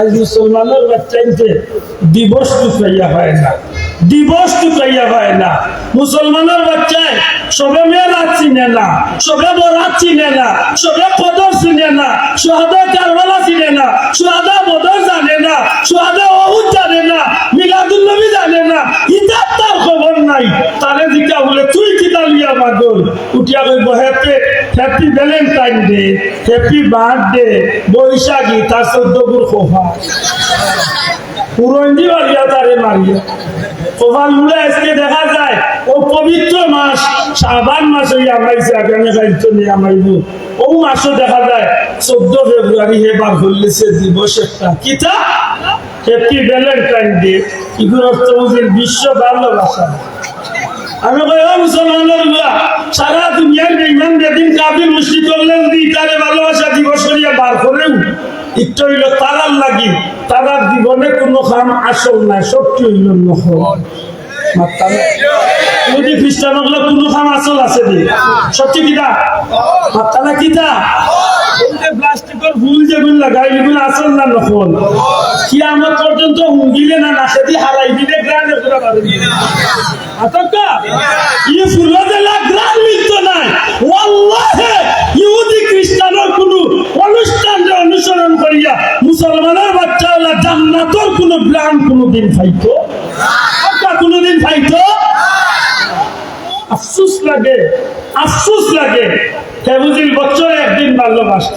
আজ মুসলমানের বাচ্চাইতে দিবস টুকাইয়া হয় না দিবস টুকাইয়া হয় না। মুসলমানের বাচ্চায় সবে মেয়েরাত চিনে না, সবে বরাত চিনে না, সবে কদর চিনে না সোহাদা কারবালা চিনে না সোহাদা বদর জানে না সোহাদা অহুদ জানে না জানে না তার খবর নাই, তারে মাগল উঠিয়া happy valentine day happy birthday Baishakhi তার মারিয়া, তারে মারিয়া। আজকে দেখা যায়, ও পবিত্র মাস শ্রাবান মাস হইয়া আমাইছে আগামী দায়িত্ব নিয়ে আমাইব ও মাসও দেখা যায়, চোদ্দ ফেব্রুয়ারি দিবস একটা। কিতা? হ্যাপি ভ্যালেন্টাইন ডে বুঝি বিশ্ব ভালোবাসা আমি কই মুসলমানের সারা দুনিয়ার বেঈমান বেদিন কাফির মুশরিক করলেন দি তারে ভালোবাসা দিবস করিয়া বার করেও একটু হইল তারার লাগি। তারার জীবনে কোনো কাম আসল নাই, সত্যি হইল নহল মাত্তানে যদি খ্রিস্টান হলে কোনো কাম আসল আছে দি সত্যি কিতা লাগাই আসল না নহল কি আমার পর্যন্ত হুঙ্গিলে না নাচে দিয়ে হারাই দিলে গ্রামে পুরা পারে আতঙ্কা ই ফুলা দেলা গ্রাম মিত্র নাই। ওয়াল্লাহে ইহুদি খ্রিস্টানের কোন অনুষ্ঠান অনুসরণ করিয়া মুসলমানের বাচ্চা হলা জান্নাতর কোন গ্রাম কোনদিন পাইতো আচ্ছা কোনদিন পাইতো আফসুস লাগে আফসুস লাগে। হেবুজির বছর একদিন ভালোবাসত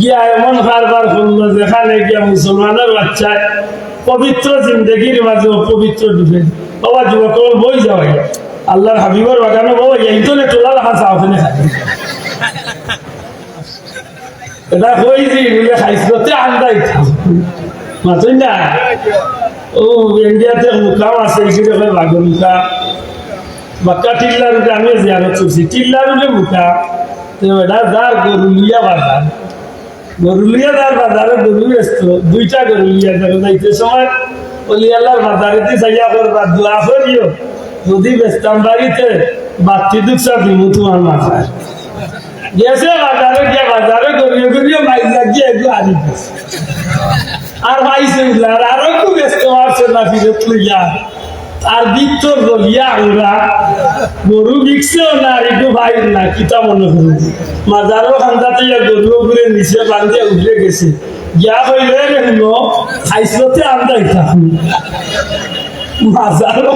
গিয়া এমন পবিত্র ডুবে বাবা আল্লাহর হাবিবর বাগানো বাবা তো এটা না। ও, ইন্ডিয়াতে মুকাম আছে এখানে কয় বাঘর মুকা বাক্কা টিল্লার আমি জিয়ারত করছি টিল্লার উঠে মুকা তো এটা যার গরুলিয়া বাজার। গরুলিয়া যার বাজারে গরু ব্যস্ত দুইটা গরুলিয়া যার যাইতে সময় অলিয়াল্লার বাজারেতে যাইয়া করবা দোয়া করিও যদি ব্যস্তাম বাড়িতে বাতি দুঃখা দিমু তোমার মাথায় গেছে বাজারে গিয়ে, বাজারে গড়িয়ে গড়িয়ে মাইজা গিয়ে এগুলো আনি আর পাইছে উঠলে আর খুব ব্যস্ত আছে না ফিরত লইয়া আর বিত্তর বলিয়া আমরা গরু বিকছেও না একটু ভাই না, কিতা মনে করি? মাজারও খান্দাতে গরু নিচে বান্ধিয়া উঠে গেছে। গিয়া হইলে রে শুনো খাইছতে আমদাই থাকুন। মাজারও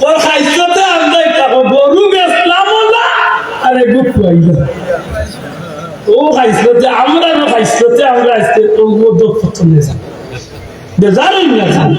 তোর খাইছতে আমদাই থাকো গরু বেচলামও না আর একটু খুয়াইল ও খাইছতে আমরা খাইছতে, আমরা আজকে তো দক্ষিণে যাই বেজারই না জানি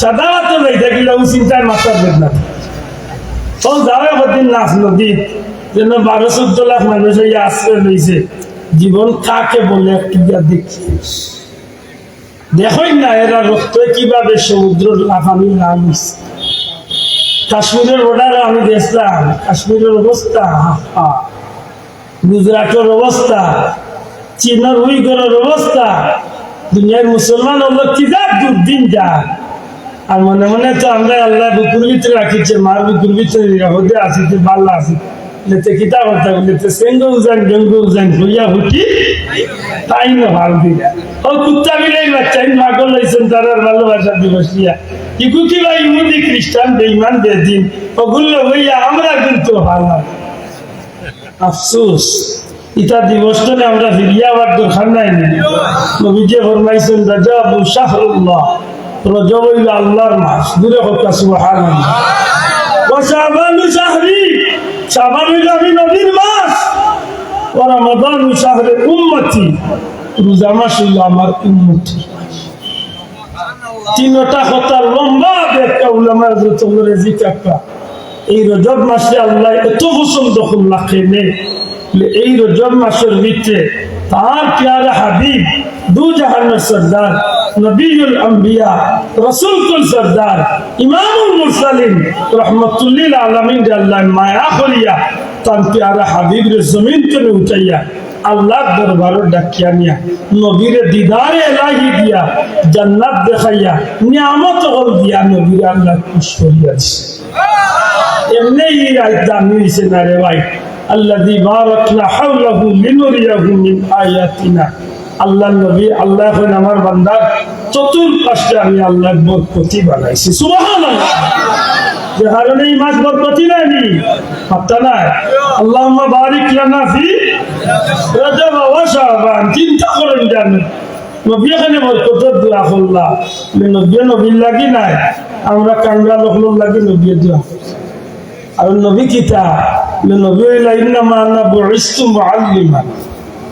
সাদা তো নেই থাকিলে ও চিন্তার মাথার বেদনা তো যাও একদিন নাচ নদী যেন বারো চোদ্দ লাখ মানুষ এই আশ্রয় লইছে। জীবন কাকে বলে একটু দেখি। দেখই না এরা রক্ত কীভাবে সমুদ্র লাফানি নাম কাশ্মীরের বর্ডারে আমি দেখলাম কাশ্মীরের অবস্থা গুজরাটের অবস্থা, চীনের উইগরের অবস্থা, দুনিয়ার মুসলমান হলো কি যা দুর্দিন যায় আর মনে মনে তো আমরা আল্লাহ বুকুর ভিতরে রাখিছে, মার বুকুর ভিতরে নিরাপদে আছি তো বাল্লা আছি। লেতে কিতা কথা বলেতে সেঙ্গ উজান উজান হুটি তাই না ভালো দিলা ও কুত্তা বিলাই বাচ্চা ভালোবাসা দিবস ভাই ইহুদি খ্রিস্টান বেদিন? ওগুলো হইয়া আমরা কিন্তু আফসোস। ইতা দিবসটানে আমরা ফিরিয়ে আবার নাই নবীজি ফরমাইছেন শাহরুল্লাহ। রজব হইল আল্লাহর মাস দূরে কথা সুবহানাল্লাহ। ওয়া শাবানু শাহরি। শাবান হইল আমি লম্বা ব্যাখ্যা উলামা হযরত ওমর জিকাকা এই রজব মাসে আল্লাহ এত পছন্দ করলা খেলে। এই রজব মাসের ভিতরে তার প্যারা হাবিব দু জাহানের সর্দার নবীল আম্বিয়া রসুল কুল সর্দার ইমামুল মুরসালিন রহমতুল্লিল আলমিন আল্লাহ মায়া করিয়া তার প্যারা হাবিব রে জমিন থেকে উঠাইয়া আল্লাহ দরবারও ডাকিয়া নিয়া নবীরে দিদারে এলাহি দিয়া জান্নাত দেখাইয়া নিয়ামত হল দিয়া নবীরে আল্লাহ খুশ করিয়া দিছে এমনি এই রাত দামি হয়েছে না রে ভাই আল্লাযী বারাকনা হাওলাহু লিনুরিয়াহু মিন আয়াতিনা আল্লাহ নবী, আল্লাহ এখন আমার বান্দার চতুর্পাশে আমি আল্লাহ বরকতি বানাইছি। সুবহানাল্লাহ। যে কারণে এই মাস বরকতি নাইনি পাত্তা নাই। আল্লাহুম্মা বারিক লানা ফি রজব ওয়া শাবান। চিন্তা করেন জানেন নবী এখানে বরকত দোয়া করলা। নবী লাগি নাই। আমরা কাঙ্গা লোক লাগি নবী দোয়া করছি। আর নবী কিতা? নবী হইলা ইন্নামা আনা বুইস্তু মুআল্লিমা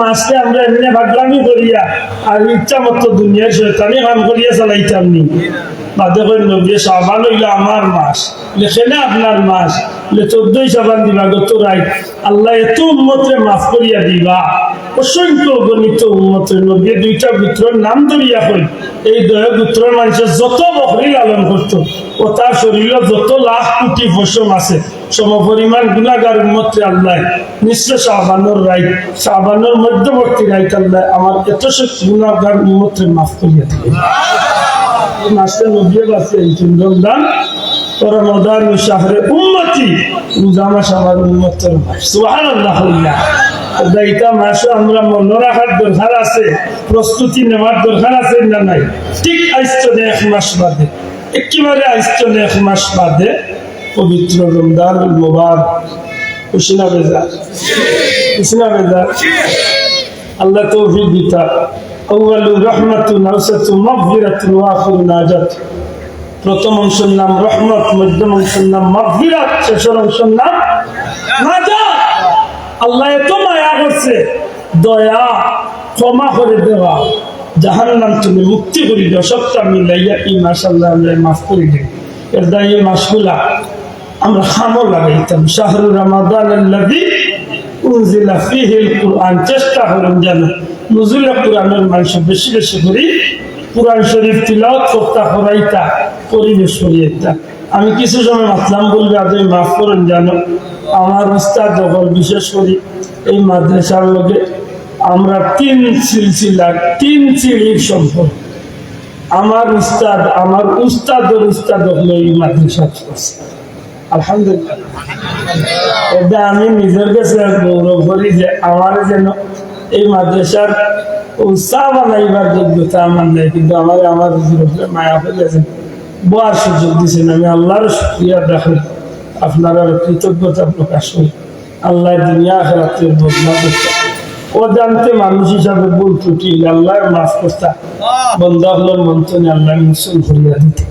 মাসকে আমরা ইচ্ছা কাম আমার মাস লেখেনে আপনার মাস চোদ্দই সাবান দিবা গত রাই আল্লাহ এত উন্মতরে মাফ করিয়া দিবা। অসংখ্য গণিত উন্মতের নবী দুইটা পুত্রের নাম ধরিয়া কই। এই দয়া পুত্রের মানুষের যত বকরি লালন করত। ও তার শরীরে যত লাখ কোটি ফসল আছে সম পরিমাণ গুণাগার উন্মত্রে আল্লাহ নিশ্চয় শাহবানোর রাই শাহবানোর মধ্যবর্তী রাইত আল্লাহ আমার এত গুণাগার উন্মত্রে মাফ করিয়া দিবে মাসে নব্বই বাসে এই রমজান রমজান শাহরে উম্মতি রোজা মাস আমার উম্মতের মাস সুবহানাল্লাহ দায়িতা মাসে আমরা আছে, প্রস্তুতি নেওয়ার দরকার আছে না নাই? ঠিক আইসতো এক মাস বাদে। একেবারে আইসতো এক মাস বাদে পবিত্র রমজান মোবার কুশিনা বেজা কুশিনা বেজা আল্লাহ তৌফিক দিতা أول رحمة نوسة مغفرة وآخر ناجات প্রথম অংশের নাম রহমত মধ্যম অংশের নাম মাগফিরাত শেষের অংশের নাম নাজাত আল্লাহ এত মায়া করছে দয়া ক্ষমা করে দেওয়া জাহান নাম তুমি মুক্তি করি দাও, সবটা মিলাইয়া এই মাস আল্লাহ আল্লাহ মাফ করে দিন। এর দায় এই মাসগুলা আমরা খামো লাগাইতাম। শাহরুর রমাদান আল্লাদি উনজিলা ফিহিল কুরআন। চেষ্টা করেন যেন নজরুল কোরআনের মানুষ বেশি বেশি করি, কোরআন শরীফ তিলাওয়াত করতা করাইতা পরিবেশ করিয়েতা আমি কিছু সময় মাতলাম বলবে আজ মাফ করেন জানো আমার উস্তাদ যখন বিশেষ করি এই মাদ্রাসার লগে আমরা তিন সিলসিলার তিন সিঁড়ির সম্পর্ক আমার উস্তাদ, আমার উস্তাদের উস্তাদ হলো এই মাদ্রাসা আলহামদুলিল্লাহ। এটা আমি নিজের কাছে গৌরব করি যে আমার যেন এই মাদ্রাসার উৎসাহ বানাইবার যোগ্যতা আমার নেই, কিন্তু আমার আমার মায়া ফেলেছেন, বয়ার সুযোগ দিয়েছেন। আমি আল্লাহর শুক্রিয়া দেখি আপনারা কৃতজ্ঞতা প্রকাশ করি। আল্লাহ দুনিয়া খেলাতে বদলা করতে ও জানতে মানুষ হিসাবে ভুল ত্রুটি আল্লাহ মাফ করতা বন্ধ হলো মন্ত্রণে আল্লাহ মুসল ভরিয়া দিতে।